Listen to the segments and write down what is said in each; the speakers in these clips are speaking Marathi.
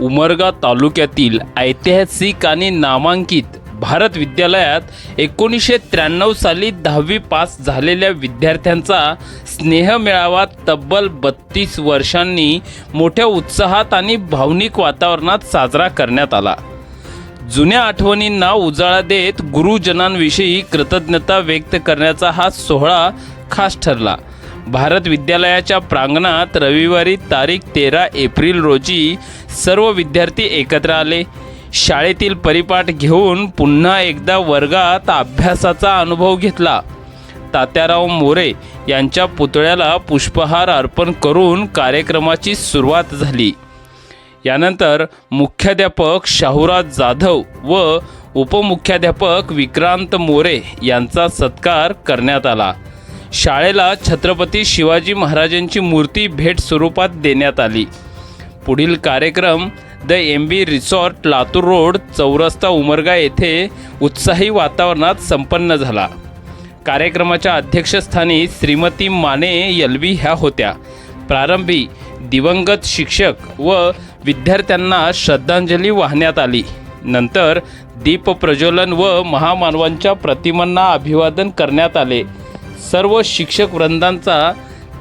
उमरगा तालुक्यातील ऐतिहासिक आणि नामांकित भारत विद्यालयात एकोणीसशे त्र्याण्णव साली दहावी पास झालेल्या विद्यार्थ्यांचा स्नेह मेळावा तब्बल बत्तीस वर्षांनी मोठ्या उत्साहात आणि भावनिक वातावरणात साजरा करण्यात आला. जुन्या आठवणींना उजाळा देत गुरुजनांविषयी कृतज्ञता व्यक्त करण्याचा हा सोहळा खास ठरला. भारत विद्यालयाच्या प्रांगणात रविवारी तारीख तेरा एप्रिल रोजी सर्व विद्यार्थी एकत्र आले. शाळेतील परिपाठ घेऊन पुन्हा एकदा वर्गात अभ्यासाचा अनुभव घेतला. तात्याराव मोरे यांच्या पुतळ्याला पुष्पहार अर्पण करून कार्यक्रमाची सुरुवात झाली. यानंतर मुख्याध्यापक शाहूराज जाधव व उपमुख्याध्यापक विक्रांत मोरे यांचा सत्कार करण्यात आला. शाळेला छत्रपती शिवाजी महाराजांची मूर्ती भेट स्वरूपात देण्यात आली. पुढील कार्यक्रम the M B resort Latur road चौरस्ता उमरगा येथे उत्साही वातावरणात संपन्न झाला. कार्यक्रमाच्या अध्यक्षस्थानी श्रीमती माने यलवी ह्या होत्या. प्रारंभी दिवंगत शिक्षक व विद्यार्थ्यांना श्रद्धांजली वाहण्यात आली. नंतर दीपप्रज्वलन व महामानवांच्या प्रतिमांना अभिवादन करण्यात आले. सर्व शिक्षक वृंदांचा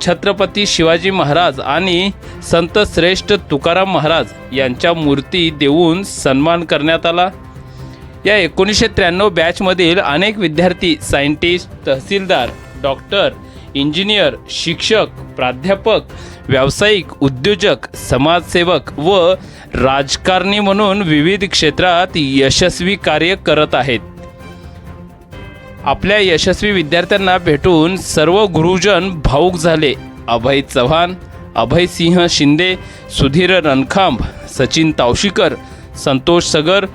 छत्रपती शिवाजी महाराज आणि संत श्रेष्ठ तुकाराम महाराज यांच्या मूर्ती देऊन सन्मान करण्यात आला. या एकोणीसशे त्र्याण्णव बॅचमधील अनेक विद्यार्थी सायंटिस्ट तहसीलदार डॉक्टर इंजिनियर शिक्षक प्राध्यापक व्यावसायिक उद्योजक समाजसेवक व राजकारणी म्हणून विविध क्षेत्रात यशस्वी कार्य करत आहेत. आपल्या यशस्वी विद्यार्थ्यांना भेटून सर्व गुरुजन भाऊक झाले. अभय चव्हाण अभयसिंह शिंदे सुधीर रणखांब सचिन तावशीकर संतोष सगर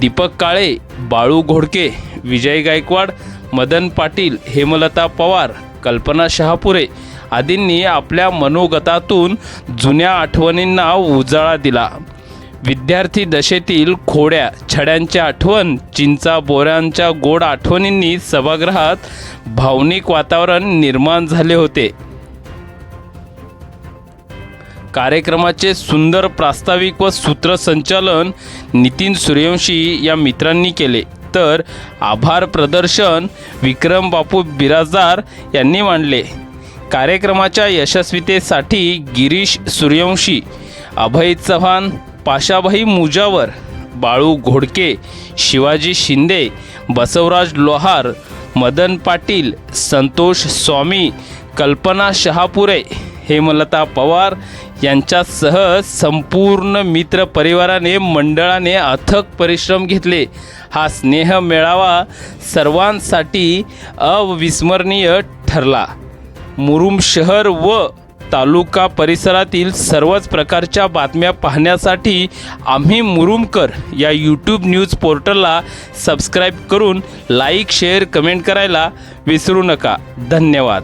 दीपक काळे बाळू घोडके विजय गायकवाड मदन पाटील हेमलता पवार कल्पना शहापुरे आदींनी आपल्या मनोगतातून जुन्या आठवणींना उजाळा दिला. विद्यार्थी दशेतील खोड्या छड्यांची आठवण चिंचा बोऱ्यांच्या गोड आठवणींनी सभागृहात भावनिक वातावरण निर्माण झाले होते. कार्यक्रमाचे सुंदर प्रास्ताविक व सूत्रसंचालन नितीन सूर्यवंशी या मित्रांनी केले. तर आभार प्रदर्शन विक्रम बापू बिराजदार यांनी मांडले. कार्यक्रमाच्या यशस्वीतेसाठी गिरीश सूर्यवंशी अभय चव्हाण पाशाभाई मुजावर बाळू घोडके शिवाजी शिंदे बसवराज लोहार मदन पाटील संतोष स्वामी कल्पना शहापुरे हेमलता पवार यांच्यासह संपूर्ण मित्र परिवाराने मंडळाने अथक परिश्रम घेतले. हा स्नेह मेळावा सर्वांसाठी अविस्मरणीय ठरला. मुरुम शहर व तालुका परिसरातील सर्वच प्रकारच्या बातम्या पाहण्यासाठी आम्ही मुरुमकर या यूट्यूब न्यूज पोर्टलला सबस्क्राईब करून लाईक शेअर कमेंट करायला विसरू नका. धन्यवाद.